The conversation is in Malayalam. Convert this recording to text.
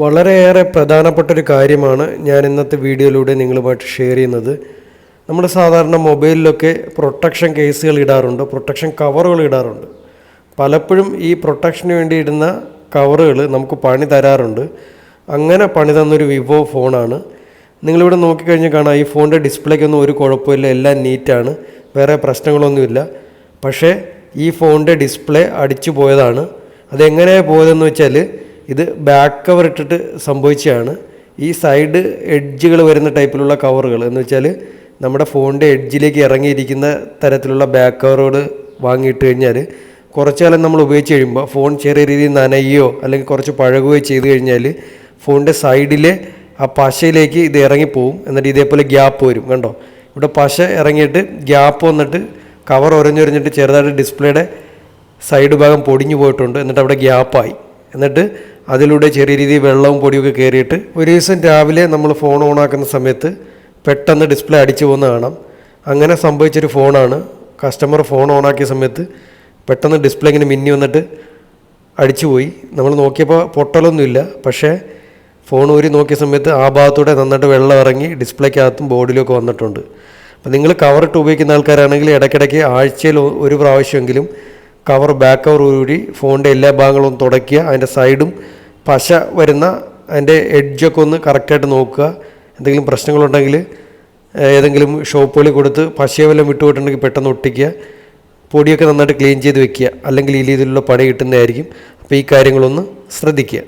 വളരെയേറെ പ്രധാനപ്പെട്ട ഒരു കാര്യമാണ് ഞാൻ ഇന്നത്തെ വീഡിയോയിലൂടെ നിങ്ങളുമായിട്ട് ഷെയർ ചെയ്യുന്നത്. നമ്മൾ സാധാരണ മൊബൈലിലൊക്കെ പ്രൊട്ടക്ഷൻ കേസുകൾ ഇടാറുണ്ട് പ്രൊട്ടക്ഷൻ കവറുകൾ ഇടാറുണ്ട്. പലപ്പോഴും ഈ പ്രൊട്ടക്ഷന് വേണ്ടി ഇടുന്ന കവറുകൾ നമുക്ക് പണി തരാറുണ്ട്. അങ്ങനെ പണി തന്നൊരു വിവോ ഫോണാണ്. നിങ്ങളിവിടെ നോക്കിക്കഴിഞ്ഞാൽ കാണാം ഈ ഫോണിന്റെ ഡിസ്പ്ലേക്കൊന്നും ഒരു കുഴപ്പമില്ല എല്ലാം നീറ്റാണ് വേറെ പ്രശ്നങ്ങളൊന്നുമില്ല. പക്ഷേ ഈ ഫോണിന്റെ ഡിസ്പ്ലേ അടിച്ചു പോയതാണ്. അതെങ്ങനെയാണ് പോയതെന്ന് വെച്ചാൽ ഇത് ബാക്ക് കവർ ഇട്ടിട്ട് സംഭവിച്ചതാണ്. ഈ സൈഡ് എഡ്ജുകൾ വരുന്ന ടൈപ്പിലുള്ള കവറുകൾ എന്ന് വെച്ചാൽ നമ്മുടെ ഫോണിന്റെ എഡ്ജിലേക്ക് ഇറങ്ങിയിരിക്കുന്ന തരത്തിലുള്ള ബാക്ക് കവറുകൾ വാങ്ങിയിട്ട് കഴിഞ്ഞാൽ കുറച്ച് കാലം നമ്മൾ ഉപയോഗിച്ച് കഴിയുമ്പോൾ ഫോൺ ചെറിയ രീതിയിൽ നനയുകയോ അല്ലെങ്കിൽ കുറച്ച് പഴകുകയോ ചെയ്ത് കഴിഞ്ഞാൽ ഫോണിന്റെ സൈഡിലെ ആ പശയിലേക്ക് ഇത് ഇറങ്ങിപ്പോവും. എന്നിട്ട് ഇതേപോലെ ഗ്യാപ്പ് വരും. കണ്ടോ? ഇവിടെ പശ ഇറങ്ങിയിട്ട് ഗ്യാപ്പ് വന്നിട്ട് കവർ ഉരഞ്ഞൊരിഞ്ഞിട്ട് ചെറുതായിട്ട് ഡിസ്പ്ലേയുടെ സൈഡ് ഭാഗം പൊടിഞ്ഞു പോയിട്ടുണ്ട്. എന്നിട്ട് അവിടെ ഗ്യാപ്പായി എന്നിട്ട് അതിലൂടെ ചെറിയ രീതിയിൽ വെള്ളവും പൊടിയൊക്കെ കയറിയിട്ട് ഒരു ദിവസം രാവിലെ നമ്മൾ ഫോൺ ഓണാക്കുന്ന സമയത്ത് പെട്ടെന്ന് ഡിസ്പ്ലേ അടിച്ചു പോകുന്ന കാണാം. അങ്ങനെ സംഭവിച്ചൊരു ഫോണാണ് കസ്റ്റമർ ഫോൺ ഓണാക്കിയ സമയത്ത് പെട്ടെന്ന് ഡിസ്പ്ലേ ഇങ്ങനെ മിന്നി വന്നിട്ട് അടിച്ചുപോയി നമ്മൾ നോക്കിയപ്പോൾ പൊട്ടലൊന്നുമില്ല പക്ഷേ ഫോൺ ഊരി നോക്കിയ സമയത്ത് ആ ഭാഗത്തൂടെ നന്നായിട്ട് വെള്ളം ഇറങ്ങി ഡിസ്പ്ലേക്കകത്തും ബോർഡിലൊക്കെ വന്നിട്ടുണ്ട്. അപ്പോൾ നിങ്ങൾ കവറിട്ട് ഉപയോഗിക്കുന്ന ആൾക്കാരാണെങ്കിൽ ഇടയ്ക്കിടയ്ക്ക് ആഴ്ചയിൽ ഒരു പ്രാവശ്യമെങ്കിലും കവർ ബാക്ക് കവർ കൂടി ഫോണിന്റെ എല്ലാ ഭാഗങ്ങളും തുടയ്ക്കുക. അതിന്റെ സൈഡും പശ വരുന്ന അതിന്റെ എഡ്ജൊക്കെ ഒന്ന് കറക്റ്റായിട്ട് നോക്കുക. എന്തെങ്കിലും പ്രശ്നങ്ങളുണ്ടെങ്കിൽ ഏതെങ്കിലും ഷോപ്പുകളിൽ കൊടുത്ത് പശയെ വല്ലതും വിട്ടുപോയിട്ടുണ്ടെങ്കിൽ പെട്ടെന്ന് ഒട്ടിക്കുക. പൊടിയൊക്കെ നന്നായിട്ട് ക്ലീൻ ചെയ്ത് വെക്കുക. അല്ലെങ്കിൽ ഈ രീതിയിലുള്ള പണി കിട്ടുന്നതായിരിക്കും. അപ്പോൾ ഈ കാര്യങ്ങളൊന്ന് ശ്രദ്ധിക്കുക.